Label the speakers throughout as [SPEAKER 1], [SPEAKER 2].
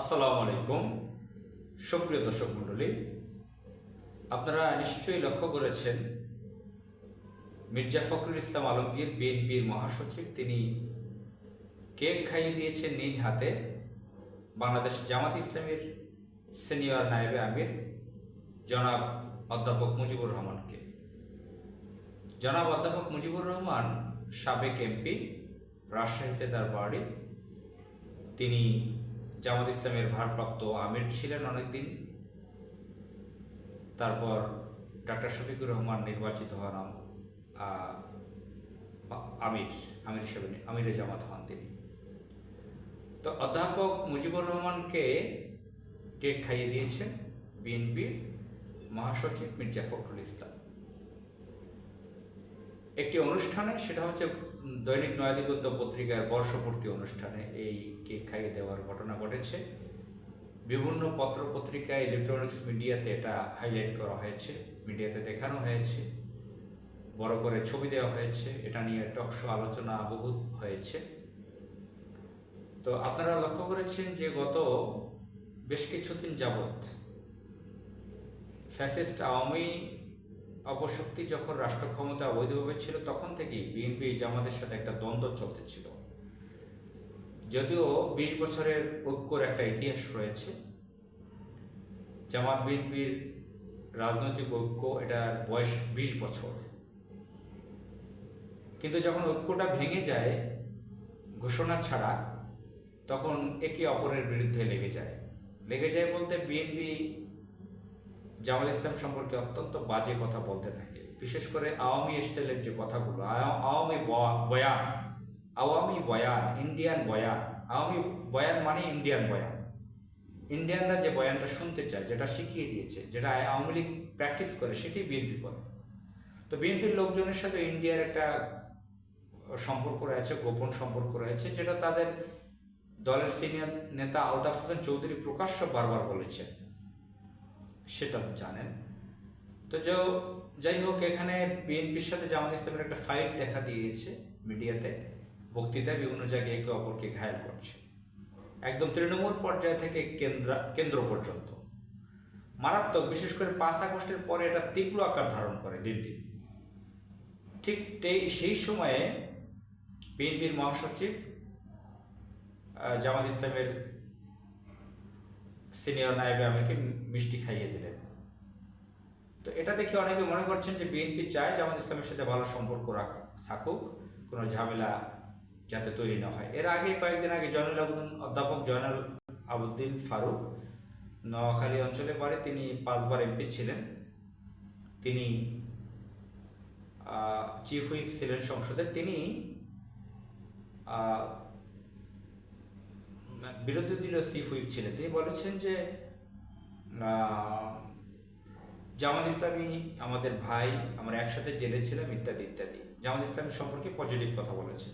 [SPEAKER 1] আসসালামু আলাইকুম। সুপ্রিয় দর্শক মণ্ডলী, আপনারা নিশ্চয়ই লক্ষ্য করেছেন, মির্জা ফখরুল ইসলাম আলমগীর বিএনপির মহাসচিব, তিনি কেক খাইয়ে দিয়েছেন নিজ হাতে বাংলাদেশ জামাত ইসলামের সিনিয়র নায়েবে আমির, জনাব অধ্যাপক মুজিবুর রহমানকে। জনাব অধ্যাপক মুজিবুর রহমান সাবেক এমপি, রাজশাহীতে তার বাড়ি। তিনি জামাত ইসলামের ভারপ্রাপ্ত আমির ছিলেন অনেকদিন। তারপর ডাক্তার শফিকুর রহমান নির্বাচিত হন আমির আমির হিসেবে আমিরে জামাত হন তিনি। তো অধ্যাপক মুজিবুর রহমানকে কেক খাইয়ে দিয়েছেন বিএনপির মহাসচিব মির্জা ফখরুল ইসলাম। একটি অনুষ্ঠানে সেটা হচ্ছে দৈনিক নয়াদিগন্ত পত্রিকার বর্ষপূর্তি অনুষ্ঠানে এই কেক খাইয়ে দেওয়ার ঘটনা ঘটেছে। বিভিন্ন পত্র পত্রিকা ইলেকট্রনিক্স মিডিয়াতে এটা হাইলাইট করা হয়েছে মিডিয়াতে দেখানো হয়েছে, বড় করে ছবি দেওয়া হয়েছে, এটা নিয়ে টকশো আলোচনা বহুত হয়েছে। তো আপনারা লক্ষ্য করেছেন যে গত বেশ কিছুদিন যাবৎ ফ্যাসিস্ট আওয়ামী অপশক্তি যখন রাষ্ট্র ক্ষমতা অবৈধভাবে ছিল, তখন থেকেই বিএনপি জামাতের সাথে একটা দ্বন্দ্ব চলতেছিল যদিও বিশ বছরের ঐক্যর একটা ইতিহাস রয়েছে। জামাত বিএনপির রাজনৈতিক ঐক্য এটার বয়স বিশ বছর। কিন্তু যখন ঐক্যটা ভেঙে যায় ঘোষণা ছাড়া, তখন একে অপরের বিরুদ্ধে লেগে যায়। লেগে যায় বলতে বিএনপি জামাল ইসলাম সম্পর্কে অত্যন্ত বাজে কথা বলতে থাকে। বিশেষ করে আওয়ামী স্টাইলের যে কথাগুলো আওয়ামী বয়ান আওয়ামী বয়ান, ইন্ডিয়ান বয়ান, আওয়ামী বয়ান মানে ইন্ডিয়ান বয়ান। ইন্ডিয়ানরা যে বয়ানটা শুনতে চায়, যেটা শিখিয়ে দিয়েছে, যেটা আওয়ামী লীগ প্র্যাকটিস করে, সেটি বিএনপি বলে। তো বিএনপির লোকজনের সাথে ইন্ডিয়ার একটা সম্পর্ক রয়েছে, গোপন সম্পর্ক রয়েছে, যেটা তাদের দলের সিনিয়র নেতা আলতাফ হোসেন চৌধুরী প্রকাশ্য বারবার বলেছেন। সেটা জানেন। তো যাই হোক, এখানে বিএনপির সাথে জামাত ইসলামের একটা ফাইট দেখা দিয়েছে মিডিয়াতে। বক্তৃতায় বিভিন্ন জায়গায় একে অপরকে ঘায়াল করছে। একদম তৃণমূল পর্যায় থেকে কেন্দ্র কেন্দ্র পর্যন্ত। মারাত্মক, বিশেষ করে পাঁচ আগস্টের পরে এটা তীব্র আকার ধারণ করে দিন দিন। ঠিক সেই সময়ে বিএনপির মহাসচিব জামাত ইসলামের সিনিয়র নায়েবে আমাকে মিষ্টি খাইয়ে দিলেন। তো এটা দেখে অনেকে মনে করছেন যে বিএনপি চায় যে আমাদের ইসলামের সাথে ভালো সম্পর্ক রাখ, থাকুক, কোনো ঝামেলা যাতে তৈরি না হয়। এর আগে কয়েকদিন আগে জয়নুল আবুদ্দিন অধ্যাপক জয়নুল আবুদ্দিন ফারুক নোয়াখালী অঞ্চলে পরে তিনি পাঁচবার এমপি ছিলেন। তিনি চিফ হুইপ ছিলেন সংসদের তিনি বিরোধী দলীয় চিফ হুইপ ছিলেন তিনি বলেছেন যে জামাত ইসলামী আমাদের ভাই, আমরা একসাথে জেলে ছিলাম, ইত্যাদি ইত্যাদি। জামাত ইসলামী সম্পর্কে পজিটিভ কথা বলেছেন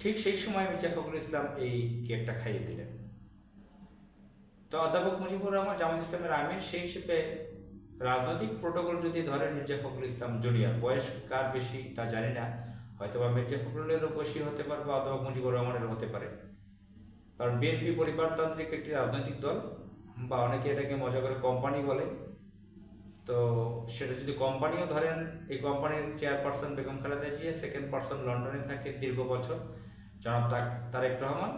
[SPEAKER 1] ঠিক সেই সময় মির্জা ফখরুল ইসলাম এই কেকটা খাইয়ে দিলেন। তো অধ্যাপক মুজিবুর রহমান, জামাত ইসলামের আমির, সেই হিসেবে রাজনৈতিক প্রোটোকল যদি ধরেন মির্জা ফখরুল ইসলাম জুনিয়র, বয়স কার বেশি তা জানি না। হয়তো বা মির্জা ফখরুলেরও বেশি হতে পারে বা অধ্যাপক মুজিবুর রহমানেরও হতে পারে। কারণ বিএনপি পরিবারতান্ত্রিক একটি রাজনৈতিক দল, বা অনেকে এটাকে মজা করে কোম্পানি বলে। তো সেটা যদি কোম্পানিও ধরেন, এই কোম্পানির chairperson Begum Khaleda Zia second person লন্ডনে থাকে দীর্ঘ বছর। জনাব তারেক রহমান,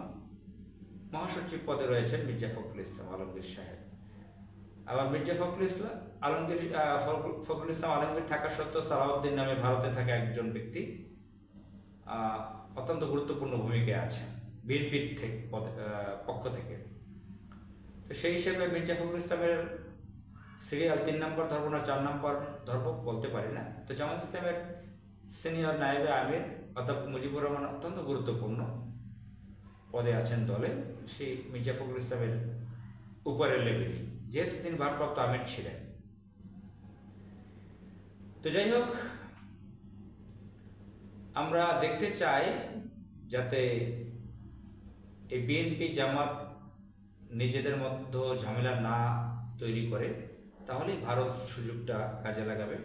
[SPEAKER 1] মহাসচিব পদে রয়েছেন মির্জা ফখরুল ইসলাম, আলমগীর সাহেব। আবার মির্জা ফখরুল ইসলাম, আলমগীর ফখরুল ইসলাম আলমগীর থাকা সত্ত্বেও সালাউদ্দিন নামে ভারতে থাকা একজন ব্যক্তি অত্যন্ত গুরুত্বপূর্ণ ভূমিকায় আছেন। বিএনপির থেকে পক্ষ থেকে। তো সেই হিসেবে মির্জা ফখরুল ইসলামের সিরিয়াল তিন নম্বর ধরবো না, চার নম্বর ধরবো, বলতে পারি না। তো জামাত ইসলামের সিনিয়র নায়েবে আমির অধ্যাপক মুজিবুর রহমান অত্যন্ত গুরুত্বপূর্ণ পদে আছেন দলে। সেই মির্জা ফখরুল ইসলামের উপরের লেভেলই যেহেতু তিনি ভারপ্রাপ্ত আমির ছিলেন। তো যাই হোক, আমরা দেখতে চাই যাতে এই বিএনপি জামাত নিজেদের মধ্যে ঝামেলা না তৈরি করে, তাহলেই ভারত সুযোগটা কাজে লাগাবে,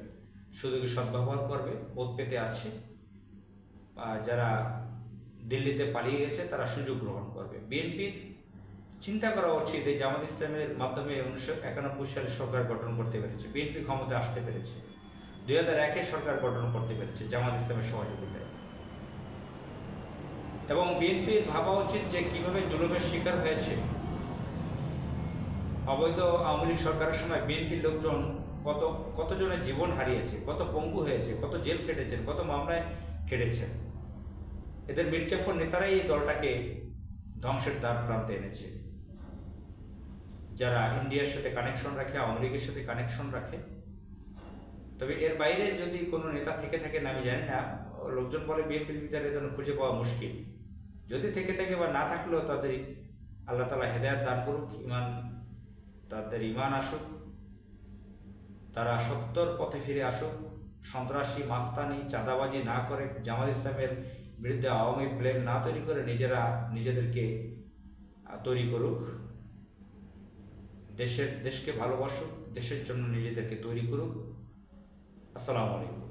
[SPEAKER 1] সুযোগে সদ্ব্যবহার করবে, ওত পেতে আছে। যারা দিল্লিতে পালিয়ে গেছে, তারা সুযোগ গ্রহণ করবে। বিএনপির চিন্তা করা উচিত এই জামাত ইসলামের মাধ্যমে উনিশশো একানব্বই সালে সরকার গঠন করতে পেরেছে। বিএনপি ক্ষমতা আসতে পেরেছে। দুই হাজার একে সরকার গঠন করতে পেরেছে জামাত ইসলামের সহযোগিতায়। এবং বিএনপির ভাবা উচিত যে কীভাবে জুলুমের শিকার হয়েছে। অবৈধ আওয়ামী লীগ সরকারের সময় বিএনপির লোকজন কত, কতজনের জীবন হারিয়েছে, কত পঙ্গু হয়েছে, কত জেল খেটেছেন, কত মামলায় খেটেছেন। এদের মির্জাফর নেতারাই এই দলটাকে ধ্বংসের দ্বার প্রান্তে এনেছে। যারা ইন্ডিয়ার সাথে কানেকশন রাখে, আওয়ামী লীগের সাথে কানেকশন রাখে। তবে এর বাইরে যদি কোনো নেতা থেকে থাকে, না, আমি জানি না, লোকজন বলে বিএনপির ভিতরে খুঁজে পাওয়া মুশকিল। যদি থেকে থাকে বা না থাকলেও তাদের আল্লাহ তালা হেদায়ত দান করুক ইমান তাদের ইমান আসুক, তারা সত্যর পথে ফিরে আসুক, সন্ত্রাসী, মাস্তানি, চাঁদাবাজি না করে জামাল ইসলামের বিরুদ্ধে আওয়ামী ব্লেম না তৈরি করে নিজেরা নিজেদেরকে তৈরি করুক, দেশের, দেশকে ভালোবাসুক, দেশের জন্য নিজেদেরকে তৈরি করুক। আসসালামু আলাইকুম।